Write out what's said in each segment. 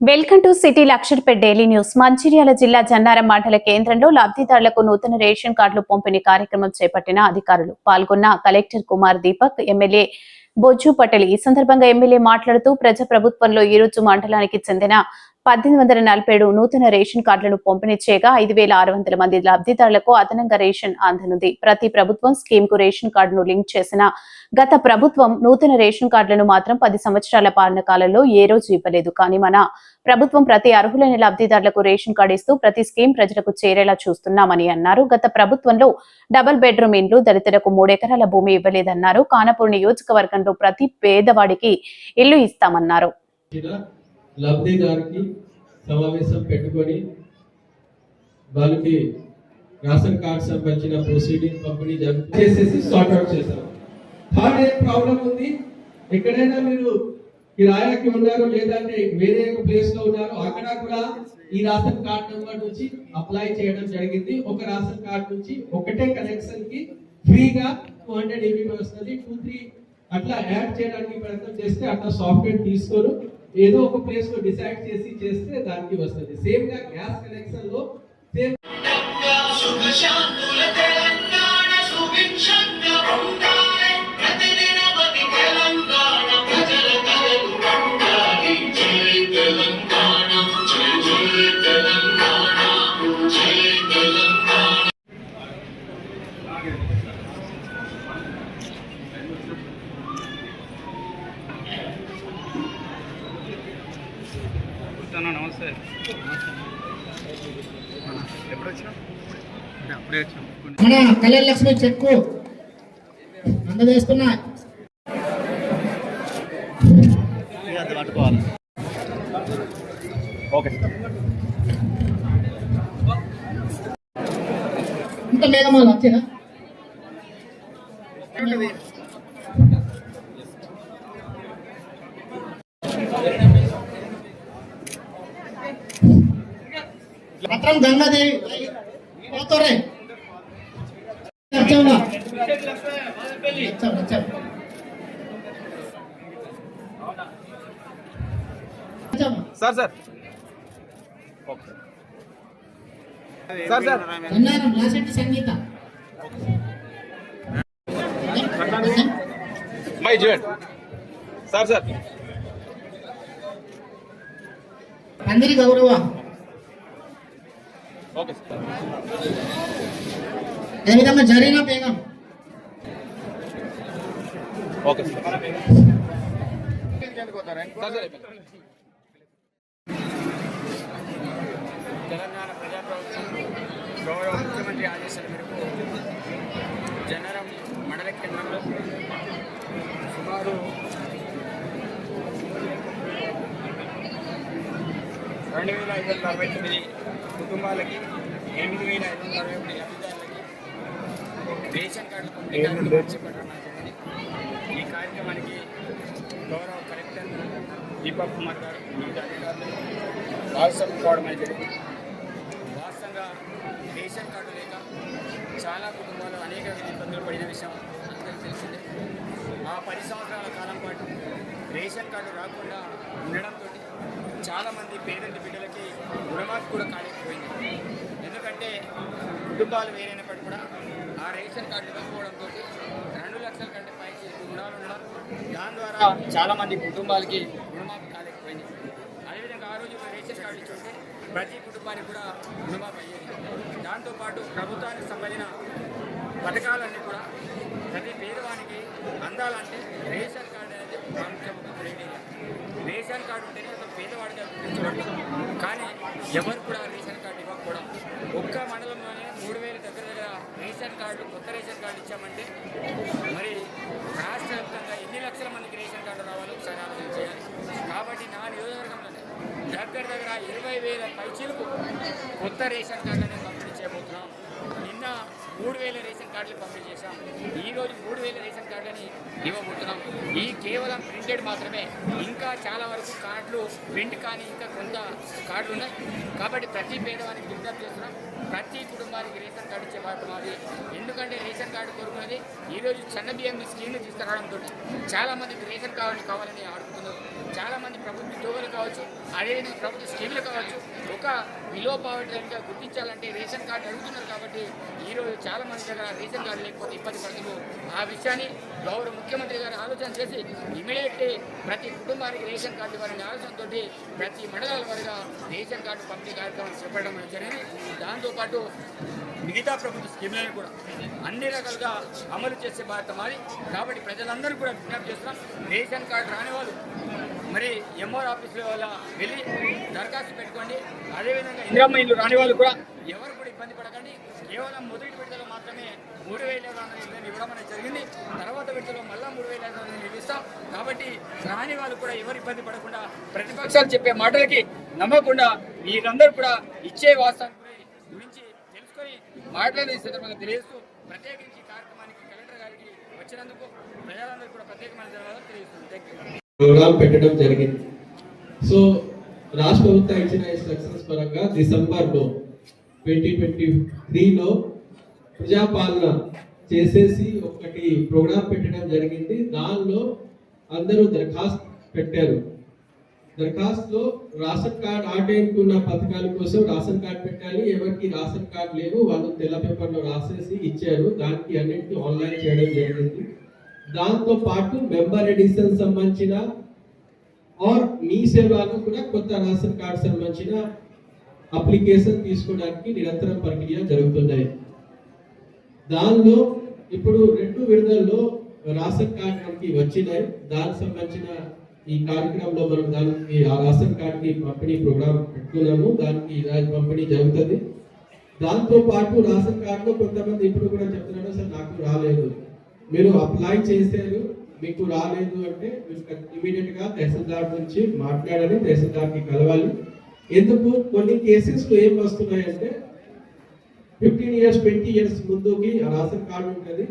Welcome to city Luxettipet daily news. Mancherial జిల్లా జన్నారం మండల కేంద్రంలో లబ్ధిదారులకు నూతన రేషన్ కార్డులు పంపిణీ కార్యక్రమం చేపట్టిన అధికారులు పాల్గొన్న కలెక్టర్ కుమార్ దీపక్ ఎమ్మెల్యే బొజ్జు పటేల్ ఈ సందర్భంగా ఎమ్మెల్యే మాట్లాడుతూ ప్రజా ప్రభుత్వంలో ఈరోజు మండలానికి చెందిన పద్దెనిమిది వందల నలభై ఏడు నూతన రేషన్ కార్డులను పంపిణీ చేయగా ఐదు వేల ఆరు వందల మంది లబ్ధిదారులకు అదనంగా రేషన్ అందనుంది ప్రతి ప్రభుత్వం స్కీమ్కు రేషన్ కార్డును లింక్ చేసిన గత ప్రభుత్వం నూతన రేషన్ కార్డులను మాత్రం పది సంవత్సరాల పాలన కాలంలో ఏ రోజు ఇవ్వలేదు. కానీ మన ప్రభుత్వం ప్రతి అర్హులైన లబ్ధిదారులకు రేషన్ కార్డు ఇస్తూ ప్రతి స్కీమ్ ప్రజలకు చేరేలా చూస్తున్నామని అన్నారు. గత ప్రభుత్వంలో డబుల్ బెడ్రూమ్ ఇండ్లు దళితులకు మూడెకరాల భూమి ఇవ్వలేదన్నారు. కానపూర్ నియోజకవర్గంలో ప్రతి పేదవాడికి ఇల్లు ఇస్తామన్నారు. లబ్ధిదారికి సమావేశం పెట్టుకొని వాళ్ళకి రేషన్ కార్డ్ సంబంధించిన ప్రొసీడింగ్ పంపిణీ చేసేసి సార్ట్అవుట్ చేశాం థర్డ్ ఏం ప్రాబ్లం ఉంది? ఎక్కడైనా మీరు కిరాయాకి ఉన్నారు లేదంటే వేరే ఒక ప్లేస్లో ఉన్నారు అక్కడ కూడా ఈ రేషన్ కార్డ్ నెంబర్ నుంచి అప్లై చేయడం జరిగింది. ఒక రేషన్ కార్డ్ నుంచి ఒకటే కనెక్షన్కి ఫ్రీగా టూ హండ్రెడ్ ఏబీ వస్తుంది. టూ త్రీ అట్లా యాడ్ చేయడానికి ప్రయత్నం చేస్తే అట్లా సాఫ్ట్వేర్ తీసుకోరు. ఏదో ఒక ప్లేస్లో డిసైడ్ చేసి చేస్తే దానికి వస్తుంది. సేమ్గా గ్యాస్ కనెక్షన్లో సేమ్ అన్న నమస్తే. ఎప్పుడు వచ్చినా అప్పుడే వచ్చాం మన కళ్యాణ లక్ష్మి చెక్కు. అందజేస్తున్నా అది పట్టుకోవాలి ఓకే ఇంత మేఘమాల వచ్చినా పత్రం గంగాదేవి పోతోరే వచ్చావునా వచ్చావు వచ్చావు వచ్చావా sir sir okay sir sir Annaram Lasetti Sangeetha my చూడండి సార్ సార్ పందిరి గౌరవ ఓకే సార్ అదేవిధంగా Zareena Begum okay sir sir sir అయిపోయింది. తెలంగాణ ప్రజాప్రభుత్వం గౌరవ ముఖ్యమంత్రి ఆదేశాల మేరకు జనరం మండల కేంద్రంలో సుమారు రెండు వేల ఐదు వందల అరవై తొమ్మిది కుటుంబాలకి ఎనిమిది వేల ఐదు వందల అరవై ఒకటి లబ్ధిదారులకి రేషన్ కార్డు పంపిణీ చేపట్టడం ఈ కార్యక్రమానికి గౌరవ కలెక్టర్ దీపక్ కుమార్ గారు వివిధ అధికారులు భాగస్వామ్యం కావడం అనేది జరిగింది వాస్తవంగా రేషన్ కార్డు లేక చాలా కుటుంబాలు అనేక ఇబ్బందులు పడిన విషయం అందరికీ తెలిసిందే. ఆ పది సంవత్సరాల కాలం పాటు రేషన్ కార్డు రాకుండా ఉండడంతో చాలామంది పేదంటి బిడ్డలకి రుణమాఫీ కూడా కాలేకపోయింది. ఎందుకంటే కుటుంబాలు వేరైనప్పటికీ కూడా ఆ రేషన్ కార్డు ఇవ్వకపోవడంతో రెండు లక్షల కంటే పైకి రుణాలు ఉండడం దాని ద్వారా చాలామంది కుటుంబాలకి రుణమాఫీ కాలేకపోయింది. అదేవిధంగా ఆ రోజు రేషన్ కార్డు ఇచ్చుంటే ప్రతి కుటుంబానికి కూడా రుణమాఫీ అయ్యేది. దాంతోపాటు ప్రభుత్వానికి సంబంధించిన పథకాలన్నీ కూడా ప్రతి పేదవానికి అందాలంటే రేషన్ కార్డు అనేది ప్రాముఖ్యం క్రైటీరియా రేషన్ కార్డు ఉంటేనే ఒక పేదవాడిగా కానీ ఎవరు కూడా రేషన్ కార్డు ఇవ్వకపోవడం. ఒక్క మండలంలోనే మూడు వేల దగ్గర దగ్గర రేషన్ కార్డు కొత్త రేషన్ కార్డు ఇచ్చామంటే మరి రాష్ట్ర వ్యాప్తంగా ఎన్ని లక్షల మందికి రేషన్ కార్డు రావాలో ఒకసారి ఆలోచన చేయాలి. కాబట్టి నా నియోజకవర్గంలోనే దగ్గర దగ్గర ఇరవై వేల పైచీలకు కొత్త రేషన్ కార్డులను పంపిణీ చేయబోతున్నాం నిన్న మూడు వేల రేషన్ కార్డులు పంపిణీ చేశాం. ఈ రోజు మూడు వేల రేషన్ కార్డులని ఇవ్వబోతున్నాం. ఈ కేవలం ప్రింటెడ్ మాత్రమే. ఇంకా చాలా వరకు కార్డులు ప్రింట్ కానీ ఇంకా కొంత కార్డులు ఉన్నాయి. కాబట్టి ప్రతి పేదవానికి విజ్ఞప్తి చేస్తున్నాం. ప్రతి కుటుంబానికి రేషన్ కార్డు ఇచ్చే బాధ్యత మాది ఎందుకంటే రేషన్ కార్డు కోరుకున్నది ఈరోజు చిన్న బియ్యం స్కీమ్ని తీసుకురావడంతో చాలామందికి రేషన్ కార్డు కావాలని ఆడుకుంటున్నారు. చాలామంది ప్రభుత్వ ఉద్యోగులు కావచ్చు అదేవిధంగా ప్రభుత్వ స్కీములు కావచ్చు ఒక బిలో పావర్టీ గుర్తించాలంటే రేషన్ కార్డు అడుగుతున్నారు కాబట్టి ఈరోజు చాలా మంది దగ్గర రేషన్ కార్డు లేకపోతే ఇబ్బంది పడుతున్నారు. ఆ విషయాన్ని గౌరవ ముఖ్యమంత్రి గారు ఆలోచన చేసి ఇమీడియట్లీ ప్రతి కుటుంబానికి రేషన్ కార్డు ఇవ్వాలనే ఆలోచనతో ప్రతి మండలాల వరగా రేషన్ కార్డు పంపిణీ కార్యక్రమం చేపట్టడం జరిగింది. దాంతోపాటు మిగతా ప్రభుత్వ స్కీములను కూడా అన్ని రకాలుగా అమలు చేసే బాధ్యత మాది. కాబట్టి ప్రజలందరూ కూడా విజ్ఞప్తి చేస్తున్నాం రేషన్ కార్డు రాని వాళ్ళు మరి ఎంఆర్ ఆఫీసుల వల్ల వెళ్ళి దరఖాస్తు పెట్టుకోండి. అదేవిధంగా ఇందిరమ్మ ఇల్లు రాని వాళ్ళు కూడా ఎవరు కూడా ఇబ్బంది పడకండి. కేవలం మొదటి విడతలో మాత్రమే మూడు వేల ఐదు వందల ఇవ్వడం అనేది జరిగింది. తర్వాత విడతలో మళ్ళా మూడు వేల ఐదు వందలు ఇల్లు ఇస్తాం కాబట్టి రాని వాళ్ళు కూడా ఎవరు ఇబ్బంది పడకుండా ప్రతిపక్షాలు చెప్పే మాటలకి నమ్మకుండా మీరందరూ కూడా ఇచ్చే వాస్తవం గురించి తెలుసుకొని మాట్లాడే సందర్భంగా తెలియజేస్తూ ప్రత్యేకించి కార్యక్రమానికి కలెక్టర్ గారికి వచ్చినందుకు ప్రజలందరూ కూడా ప్రత్యేకమైన ధన్యవాదాలు తెలియజేస్తున్నాను. థ్యాంక్ యూ ప్రోగ్రామ్ పెట్టడం జరిగింది. సో రాష్ట్ర ప్రభుత్వం ఇచ్చిన ఇన్స్ట్రక్షన్స్ పరంగా డిసెంబర్లో ట్వంటీ ట్వంటీ త్రీలో ప్రజాపాలన చేసేసి ఒకటి ప్రోగ్రామ్ పెట్టడం జరిగింది. దానిలో అందరూ దరఖాస్తు పెట్టారు. దరఖాస్తులో రాషన్ కార్డ్ ఆ ఉన్న పథకాల కోసం రాషన్ కార్డ్ పెట్టాలి. ఎవరికి రాషన్ కార్డ్ లేవు వాళ్ళు తెల్ల పేపర్లో రాసేసి ఇచ్చారు. దానికి అన్నింటినీ ఆన్లైన్ చేయడం జరిగింది. దాంతో పాటు మెంబర్ ఎడిషన్ సంబంధించిన ఆర్ మీ సేవకు కూడా కొత్త రేషన్ కార్డ్ సంబంధించిన అప్లికేషన్ తీసుకోవడానికి నిరంతరం ప్రక్రియ జరుగుతున్నాయి. దానిలో ఇప్పుడు రెండు విడుదలలో రేషన్ కార్డ్ మనకి వచ్చినాయి. దానికి సంబంధించిన ఈ కార్యక్రమంలో మనం దానికి ఆ రేషన్ కార్డ్కి పంపిణీ ప్రోగ్రామ్ పెట్టుకున్నాము. దానికి ఈరోజు పంపిణీ జరుగుతుంది. దాంతో పాటు రేషన్ కార్డులో కొంతమంది ఇప్పుడు కూడా చెప్తున్నారు సార్ నాకు రాలేదు. మీరు అప్లై చేశారు మీకు రాలేదు అంటే ఇమీడియట్గా తహసీల్దార్ నుంచి మాట్లాడాలి తహసీల్దార్కి కలవాలి. ఎందుకు? కొన్ని కేసెస్లో ఏం వస్తున్నాయంటే ఫిఫ్టీన్ ఇయర్స్ ట్వంటీ ఇయర్స్ ముందుకి ఆ కార్డు ఉంటుంది.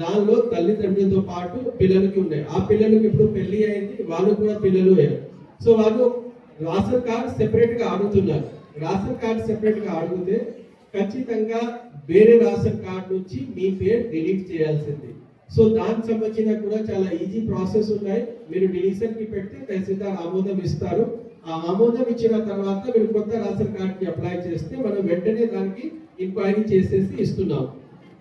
దానిలో తల్లిదండ్రులతో పాటు పిల్లలకి ఉన్నాయి. ఆ పిల్లలకి ఇప్పుడు పెళ్ళి అయింది వాళ్ళు కూడా పిల్లలు అయ్యారు సో వాళ్ళు రాసన్ కార్డు సెపరేట్గా అడుగుతున్నారు రేషన్ కార్డు సెపరేట్గా అడిగితే ఖచ్చితంగా వేరే రాషన్ కార్డు నుంచి మీ పేరు డిలీట్ చేయాల్సింది. సో దానికి సంబంధించిన కూడా చాలా ఈజీ ప్రాసెస్ ఉన్నాయి మీరు డిలీషన్కి పెడితే తహసీల్దార్ ఆమోదం ఇస్తారు. ఆ ఆమోదం ఇచ్చిన తర్వాత మీరు కొత్త రేషన్ కార్డుకి అప్లై చేస్తే మనం వెంటనే దానికి ఇంక్వైరీ చేసేసి ఇస్తున్నాం